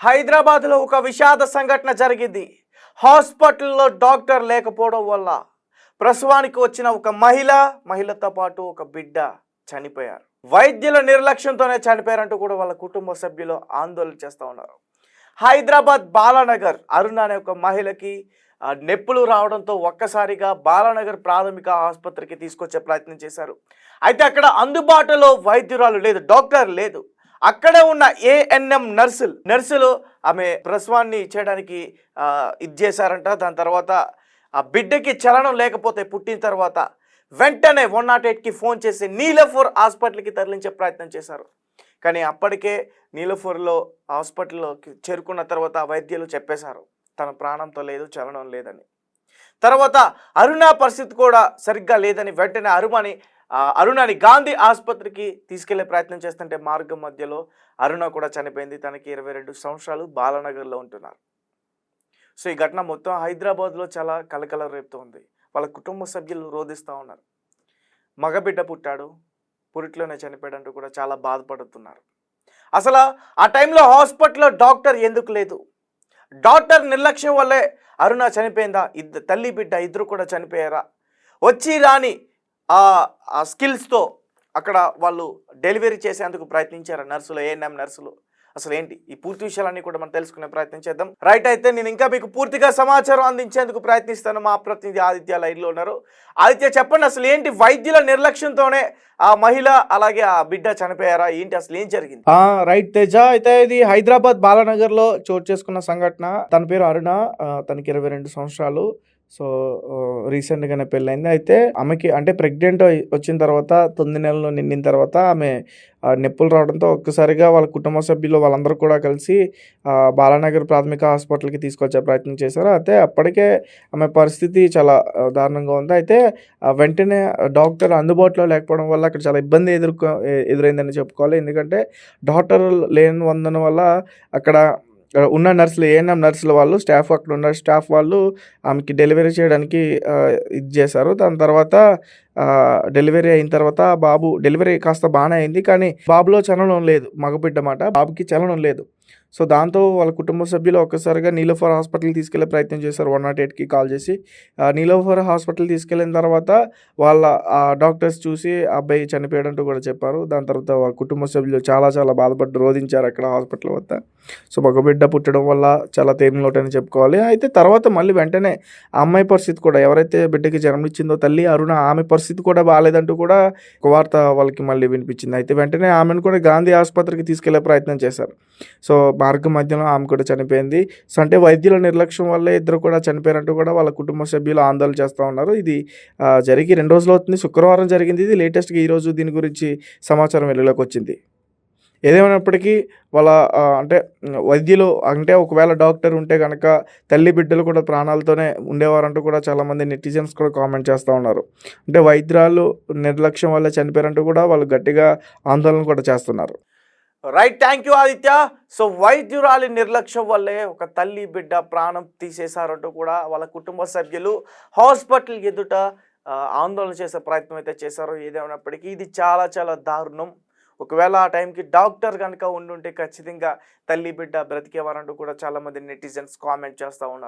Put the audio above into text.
హైదరాబాద్లో ఒక విషాద సంఘటన జరిగింది. హాస్పిటల్లో డాక్టర్ లేకపోవడం వల్ల ప్రసవానికి వచ్చిన ఒక మహిళ మహిళతో పాటు ఒక బిడ్డ చనిపోయారు. వైద్యుల నిర్లక్ష్యంతోనే చనిపోయారంటూ కూడా వాళ్ళ కుటుంబ సభ్యులు ఆందోళన చేస్తూ ఉన్నారు. హైదరాబాద్ బాలానగర్ అరుణ అనే ఒక మహిళకి నెప్పులు నొప్పులు రావడంతో ఒక్కసారిగా బాలానగర్ ప్రాథమిక ఆసుపత్రికి తీసుకొచ్చే ప్రయత్నం చేశారు. అయితే అక్కడ అందుబాటులో వైద్యురాలు లేదు డాక్టర్ లేదు. అక్కడే ఉన్న ఏఎన్ఎం నర్సులు నర్సులు ఆమె ప్రసవాన్ని చేయడానికి ఇది చేశారంట. దాని తర్వాత ఆ బిడ్డకి చలనం లేకపోతే పుట్టిన తర్వాత వెంటనే వన్ నాట్ ఎయిట్కి ఫోన్ చేసి నీలఫోర్ హాస్పిటల్కి తరలించే ప్రయత్నం చేశారు. కానీ అప్పటికే నీలఫోర్లో హాస్పిటల్లోకి చేరుకున్న తర్వాత వైద్యులు చెప్పేశారు తన ప్రాణంతో లేదు చలనం లేదని. తర్వాత అరుణ పరిస్థితి కూడా సరిగ్గా లేదని వెంటనే అరుమని అరుణని గాంధీ ఆసుపత్రికి తీసుకెళ్ళే ప్రయత్నం చేస్తుంటే మార్గం మధ్యలో అరుణ కూడా చనిపోయింది. తనకి ఇరవై రెండు సంవత్సరాలు బాలనగర్లో ఉంటున్నారు. సో ఈ ఘటన మొత్తం హైదరాబాద్లో చాలా కలకల రేపుతోంది వాళ్ళ కుటుంబ సభ్యులు రోధిస్తూ ఉన్నారు. మగబిడ్డ పుట్టాడు. పురిట్లోనే చనిపోయాడంటూ కూడా చాలా బాధపడుతున్నారు. అసలు ఆ టైంలో హాస్పిటల్లో డాక్టర్ ఎందుకు లేదు? డాక్టర్ నిర్లక్ష్యం వల్లే అరుణ చనిపోయిందా? ఇద్దరు తల్లి బిడ్డ ఇద్దరు కూడా చనిపోయారా? వచ్చి రాని ఆ స్కిల్స్తో అక్కడ వాళ్ళు డెలివరీ చేసేందుకు ప్రయత్నించారు నర్సులు ఏఎన్ఎం నర్సులు? అసలు ఏంటి? ఈ పూర్తి విషయాలన్నీ కూడా మనం తెలుసుకునే ప్రయత్నం చేద్దాం. రైట్ అయితే నేను ఇంకా మీకు పూర్తిగా సమాచారం అందించేందుకు ప్రయత్నిస్తాను మా ప్రతినిధి ఆదిత్య లైన్లో ఉన్నారు. ఆదిత్య చెప్పండి అసలు ఏంటి వైద్యుల నిర్లక్ష్యంతోనే ఆ మహిళ అలాగే ఆ బిడ్డ చనిపోయారా? ఏంటి అసలు ఏం జరిగింది? రైట్ తేజ. అయితే ఇది హైదరాబాద్ బాలానగర్లో చోటు చేసుకున్న సంఘటన. తన పేరు అరుణ. తనకి ఇరవై రెండు సంవత్సరాలు. సో రీసెంట్గానే పెళ్ళైంది అయితే ఆమెకి అంటే ప్రెగ్నెంట్ వచ్చిన తర్వాత తొమ్మిది నెలలు నిండిన తర్వాత ఆమె నొప్పులు రావడంతో ఒక్కసారిగా వాళ్ళ కుటుంబ సభ్యులు వాళ్ళందరూ కూడా కలిసి బాలానగర్ ప్రాథమిక హాస్పిటల్కి తీసుకొచ్చే ప్రయత్నం చేశారు. అయితే అప్పటికే ఆమె పరిస్థితి చాలా దారుణంగా ఉంది. అయితే వెంటనే డాక్టర్ అందుబాటులో లేకపోవడం వల్ల అక్కడ చాలా ఇబ్బంది ఎదుర్కొ ఎదురైందని చెప్పుకోవాలి. ఎందుకంటే డాక్టర్ లేని వందన వల్ల అక్కడ ఉన్న నర్సులు ఏఎన్ఎం నర్సులు వాళ్ళు స్టాఫ్ అక్కడ ఉన్న స్టాఫ్ వాళ్ళు ఆమెకి డెలివరీ చేయడానికి ఇది చేశారు. దాని తర్వాత డెలివరీ అయిన తర్వాత బాబు డెలివరీ కాస్త బాగానే అయింది కానీ బాబులో చలనం లేదు మగబిడ్డ మాట. బాబుకి చలనం లేదు. సో దాంతో వాళ్ళ కుటుంబ సభ్యులు ఒక్కసారిగా నీలోఫర్ హాస్పిటల్ తీసుకెళ్ళే ప్రయత్నం చేశారు వన్ నాట్ ఎయిట్కి కాల్ చేసి. నీలోఫర్ హాస్పిటల్ తీసుకెళ్ళిన తర్వాత వాళ్ళ డాక్టర్స్ చూసి అబ్బాయి చనిపోయాడంటూ కూడా చెప్పారు. దాని తర్వాత వాళ్ళ కుటుంబ సభ్యులు చాలా చాలా బాధపడి రోధించారు అక్కడ హాస్పిటల్ వద్ద. సో మగబిడ్డ పుట్టడం వల్ల చాలా తేమిలోటు చెప్పుకోవాలి. అయితే తర్వాత మళ్ళీ వెంటనే అమ్మాయి పరిస్థితి కూడా ఎవరైతే బిడ్డకి జన్మనిచ్చిందో తల్లి అరుణ ఆమె పరిస్థితి కూడా బాగాలేదంటూ కూడా ఒక వార్త వాళ్ళకి మళ్ళీ వినిపించింది. అయితే వెంటనే ఆమెను కూడా గాంధీ ఆసుపత్రికి తీసుకెళ్ళే ప్రయత్నం చేశారు. సో మార్గం మధ్యలో ఆమె కూడా చనిపోయింది. సో అంటే వైద్యుల నిర్లక్ష్యం వల్లే ఇద్దరు కూడా చనిపోయారంటూ కూడా వాళ్ళ కుటుంబ సభ్యులు ఆందోళన చేస్తూ ఉన్నారు. ఇది జరిగి రెండు రోజులు అవుతుంది. శుక్రవారం జరిగింది. ఇది లేటెస్ట్గా ఈరోజు దీని గురించి సమాచారం వెలుగులోకి వచ్చింది. ఏదేమైనప్పటికీ వాళ్ళ అంటే వైద్యులు అంటే ఒకవేళ డాక్టర్ ఉంటే కనుక తల్లి బిడ్డలు కూడా ప్రాణాలతోనే ఉండేవారంటూ కూడా చాలామంది నెటిజన్స్ కూడా కామెంట్ చేస్తూ ఉన్నారు. అంటే వైద్యురాలు నిర్లక్ష్యం వల్ల చనిపోయారంటూ కూడా వాళ్ళు గట్టిగా ఆందోళన కూడా చేస్తున్నారు. Right thank you Aditya so వైద్యురాలి నిర్లక్ష్యం వల్లే ఒక తల్లి బిడ్డ ప్రాణం తీసేశారంటూ కూడా వాళ్ళ కుటుంబ సభ్యులు హాస్పిటల్ ఎదుట ఆందోళన చేసే ప్రయత్నం అయితే చేశారు. ఏదేమైనప్పటికీ ఇది చాలా చాలా దారుణం. ఒకవేళ ఆ టైంకి డాక్టర్ కనుక ఉండుంటే ఖచ్చితంగా తల్లి బిడ్డ బ్రతికేవారంటూ కూడా చాలామంది నెటిజన్స్ కామెంట్ చేస్తూ ఉన్నారు.